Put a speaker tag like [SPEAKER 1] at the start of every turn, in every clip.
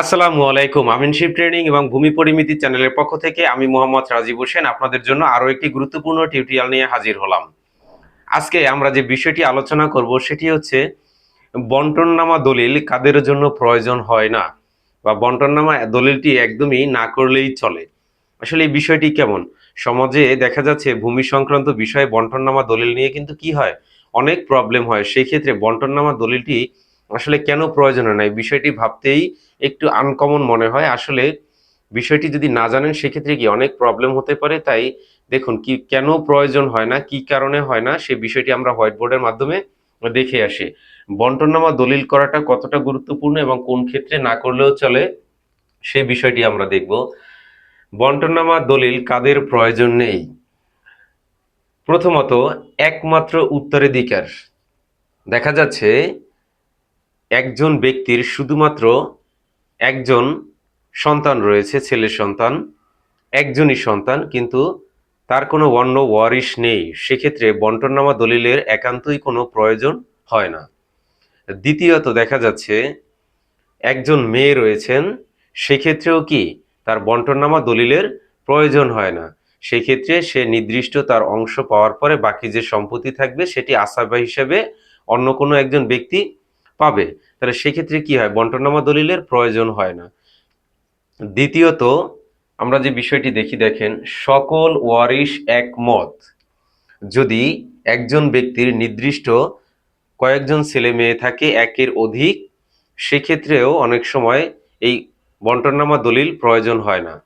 [SPEAKER 1] আসসালামু আলাইকুম। আমিনশিপ ট্রেনিং এবং ভূমি পরিমিতি চ্যানেলের পক্ষ থেকে আমি মোহাম্মদ রাজীব হোসেন। আপনাদের জন্য আরও একটি গুরুত্বপূর্ণ টিউটোরিয়াল নিয়ে হাজির হলাম। আজকে আমরা যে বিষয়টি আলোচনা করব সেটি হচ্ছে, বন্টননামা দলিল কাদের জন্য প্রয়োজন হয় না? বা বন্টননামা দলিলটি একদমই না করলেই চলে। আসলে এই বিষয়টি কেমন? সমাজে দেখা যাচ্ছে ভূমি সংক্রান্ত বিষয়ে বন্টননামা দলিল নিয়ে কিন্তু কি হয়? অনেক প্রবলেম হয়। সেই ক্ষেত্রে বন্টননামা দলিলটি আসলে কেন প্রয়োজন হয় না? এই বিষয়টি ভাবতেই একটু আনকমন মনে হয়। আসলে বিষয়টি যদি না জানেন, সেক্ষেত্রে কি অনেক প্রবলেম হতে পারে। তাই দেখুন, কি, কেন প্রয়োজন হয় না, কি কারণে হয় না, সে বিষয়টি আমরা হোয়াইট বোর্ডের মাধ্যমে দেখে আসি। বন্টননামা দলিল করাটা কতটা গুরুত্বপূর্ণ এবং কোন ক্ষেত্রে না করলেও চলে, সে বিষয়টি আমরা দেখব। বন্টননামা দলিল কাদের প্রয়োজন নেই? প্রথমত, একমাত্র উত্তরাধিকার। দেখা যাচ্ছে, একজন ব্যক্তির শুধুমাত্র একজন সন্তান রয়েছে, ছেলে সন্তান, একজনই সন্তান, কিন্তু তার কোনো অন্য ওয়ারিশ নেই। সেক্ষেত্রে বন্টননামা দলিলের একান্তই কোনো প্রয়োজন হয় না। দ্বিতীয়ত দেখা যাচ্ছে, একজন মেয়ে রয়েছেন, সেক্ষেত্রেও কি তার বন্টননামা দলিলের প্রয়োজন হয় না? সেক্ষেত্রে সে নির্দিষ্ট তার অংশ পাওয়ার পরে বাকি যে সম্পত্তি থাকবে, সেটি আসাবা হিসেবে অন্য কোনো একজন ব্যক্তি পাবে, তাহলে সেক্ষেত্রে কি হয়? বন্টননামা দলিলের প্রয়োজন হয় না। দ্বিতীয়ত, আমরা যে বিষয়টি দেখি, দেখেন, সকল ওয়ারিশ একমত। যদি একজন ব্যক্তির নির্দিষ্ট কয়েকজন ছেলে মেয়ে থাকে, একের অধিক, সেক্ষেত্রেও অনেক সময় এই বন্টননামা দলিল প্রয়োজন হয় না।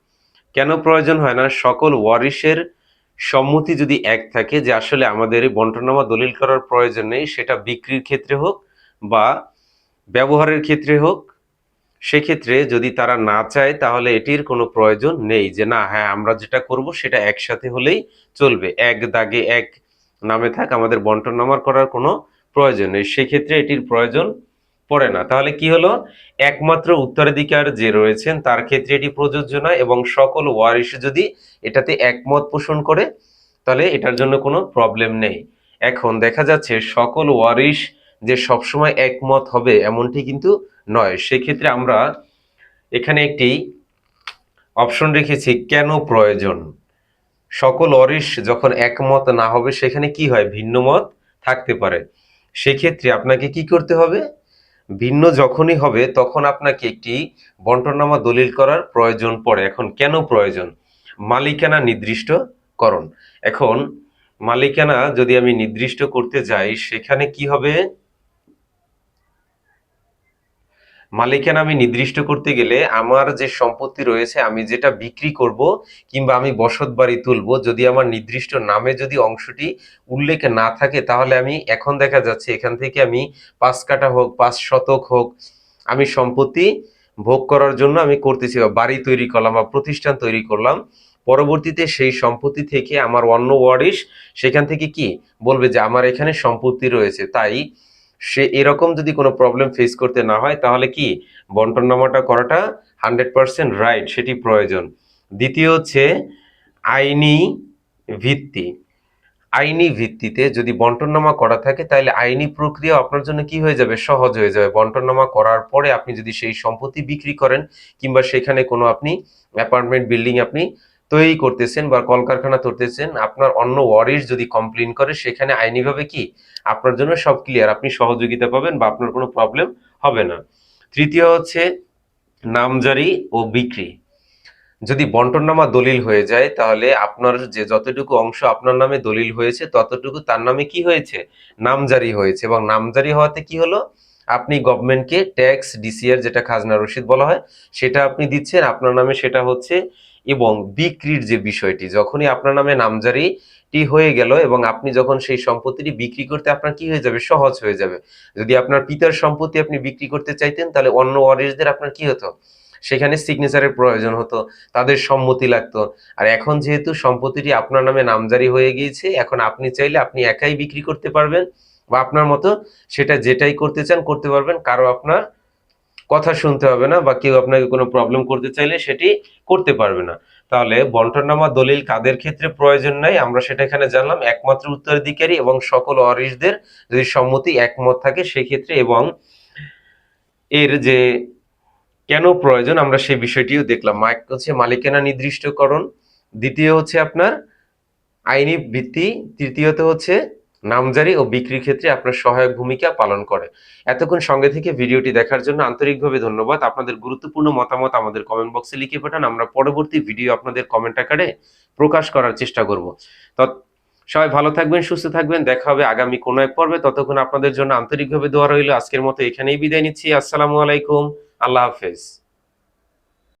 [SPEAKER 1] কেন প্রয়োজন হয় না? সকল ওয়ারিশের সম্মতি যদি এক থাকে যে আসলে আমাদের এই বন্টননামা দলিল করার প্রয়োজন নেই, সেটা বিক্রির ক্ষেত্রে হোক বা ব্যবহারের ক্ষেত্রে হোক, সেক্ষেত্রে যদি তারা না চায়, তাহলে এটির কোনো প্রয়োজন নেই যে, না হ্যাঁ আমরা যেটা করব সেটা একসাথে হলেই চলবে। এক দাগে এক নামে থাক, আমাদের বন্টন নামার করার কোনো প্রয়োজন নেই। সেক্ষেত্রে এটির প্রয়োজন পড়ে না। তাহলে কি হলো? একমাত্র উত্তরাধিকার যে রয়েছেন, তার ক্ষেত্রে এটি প্রযোজ্য নয় এবং সকল ওয়ারিশ যদি এটাতে একমত পোষণ করে, তাহলে এটার জন্য কোনো প্রবলেম নেই। এখন দেখা যাচ্ছে সকল ওয়ারিশ যে সবসময় একমত হবে এমনটি কিন্তু নয়। সেক্ষেত্রে আমরা এখানে একটি অপশন রেখেছি, কেন প্রয়োজন? সকল অরিশ যখন একমত না হবে, সেখানে কি হয়? ভিন্ন মত থাকতে পারে। সেক্ষেত্রে আপনাকে কি করতে হবে? ভিন্ন যখনই হবে, তখন আপনাকে একটি বন্টননামা দলিল করার প্রয়োজন পড়ে। এখন কেন প্রয়োজন? মালিকানা নির্দিষ্ট করণ এখন মালিকানা যদি আমি নির্দিষ্ট করতে যাই, সেখানে কি হবে? মালিকানা আমি নির্দিষ্ট করতে গেলে আমার যে সম্পত্তি রয়েছে, আমি যেটা বিক্রি করব কিংবা আমি বসত বাড়ি তুলবো, যদি আমার নির্দিষ্ট নামে যদি অংশটি উল্লেখ না থাকে, তাহলে আমি এখন দেখা যাচ্ছে এখান থেকে আমি পাঁচ কাটা হোক, পাঁচ শতক হোক, আমি সম্পত্তি ভোগ করার জন্য আমি করতেছি বা বাড়ি তৈরি করলাম বা প্রতিষ্ঠান তৈরি করলাম। পরবর্তীতে সেই সম্পত্তি থেকে আমার অন্য ওয়ারিশ সেখান থেকে কি বলবে যে আমার এখানে সম্পত্তি রয়েছে, তাই সে এরকম যদি কোনো প্রবলেম ফেস করতে না হয়, তাহলে কি বন্টননামাটা করাটা হান্ড্রেড পার্সেন্ট রাইট সেটি প্রয়োজন। দ্বিতীয় হচ্ছে আইনি ভিত্তি। আইনি ভিত্তিতে যদি বন্টননামা করা থাকে, তাহলে আইনি প্রক্রিয়া আপনার জন্য কি হয়ে যাবে? সহজ হয়ে যাবে। বন্টননামা করার পরে আপনি যদি সেই সম্পত্তি বিক্রি করেন, কিংবা সেখানে কোনো আপনি অ্যাপার্টমেন্ট বিল্ডিং আপনি তৈরি করতেছেন বা কলকারখানা করতেছেন আপনার অন্য ওয়ারিশ যদি কমপ্লেন করে, সেখানে আইনিভাবে কি আপনার জন্য সব ক্লিয়ার আপনি সহযোগিতা পাবেন বা আপনার কোনো প্রবলেম হবে না। তৃতীয় হচ্ছে নামজারি ও বিক্রি। যদি বন্টননামা দলিল হয়ে যায়, তাহলে আপনার যে যতটুকু অংশ আপনার নামে দলিল হয়েছে, ততটুকু তার নামে কি হয়েছে? নামজারি হয়েছে। এবং নামজারি হওয়াতে কি হলো? আপনি গভর্নমেন্টকে ট্যাক্স ডিসিআর যেটা খাজনা রসিদ বলা হয়, সেটা আপনি দিচ্ছেন। আপনার নামে সেটা হচ্ছে এবং বিক্রির যে বিষয়টি, যখনই আপনার নামে নামজারিটি হয়ে গেল এবং আপনি যখন সেই সম্পত্তিটি বিক্রি করতে আপনার কি হয়ে যাবে? সহজ হয়ে যাবে। যদি আপনার পিতার সম্পত্তি আপনি বিক্রি করতে চাইতেন, তাহলে অন্য ওয়ারিশদের আপনার কি হতো? সেখানে সিগনেচারের প্রয়োজন হতো, তাদের সম্মতি লাগতো। আর এখন যেহেতু সম্পত্তিটি আপনার নামে নামজারি হয়ে গিয়েছে, এখন আপনি চাইলে আপনি একাই বিক্রি করতে পারবেন বা আপনার মতো সেটা যেটাই করতে চান, করতে পারবেন। কারও আপনার কথা শুনতে হবে না বা কেউ আপনাকে কোনো প্রবলেম করতে চাইলে সেটি করতে পারবে না। তাহলে বন্টননামা দলিল কাদের ক্ষেত্রে প্রয়োজন নাই? আমরা সেটা এখানে জানলাম। একমাত্র উত্তরাধিকারী এবং সকল অরিশদের যদি সম্মতি একমত থাকে সেক্ষেত্রে এবং এর যে কেন প্রয়োজন আমরা সেই বিষয়টিও দেখলাম। এক হচ্ছে মালিকানা নির্দিষ্টকরণ, দ্বিতীয় হচ্ছে আপনার আইনি ভিত্তি, তৃতীয়ত হচ্ছে নামজারি ও বিক্রির ক্ষেত্রে আপনার সহায়ক ভূমিকা পালন করে। এতক্ষণ সঙ্গে থেকে ভিডিওটি দেখার জন্য আন্তরিকভাবে ধন্যবাদ। আপনাদের গুরুত্বপূর্ণ মতামত আমাদের কমেন্ট বক্সে লিখে পাঠান। আমরা পরবর্তী ভিডিও আপনাদের কমেন্ট আকারে প্রকাশ করার চেষ্টা করব। তৎ সবাই ভালো থাকবেন, সুস্থ থাকবেন। দেখা হবে আগামী কোনো এক পর্বে। ততক্ষণ আপনাদের জন্য আন্তরিকভাবে দোয়া রইল। আজকের মতো এখানেই বিদায় নিচ্ছি। আসসালামু আলাইকুম। আল্লাহ হাফেজ।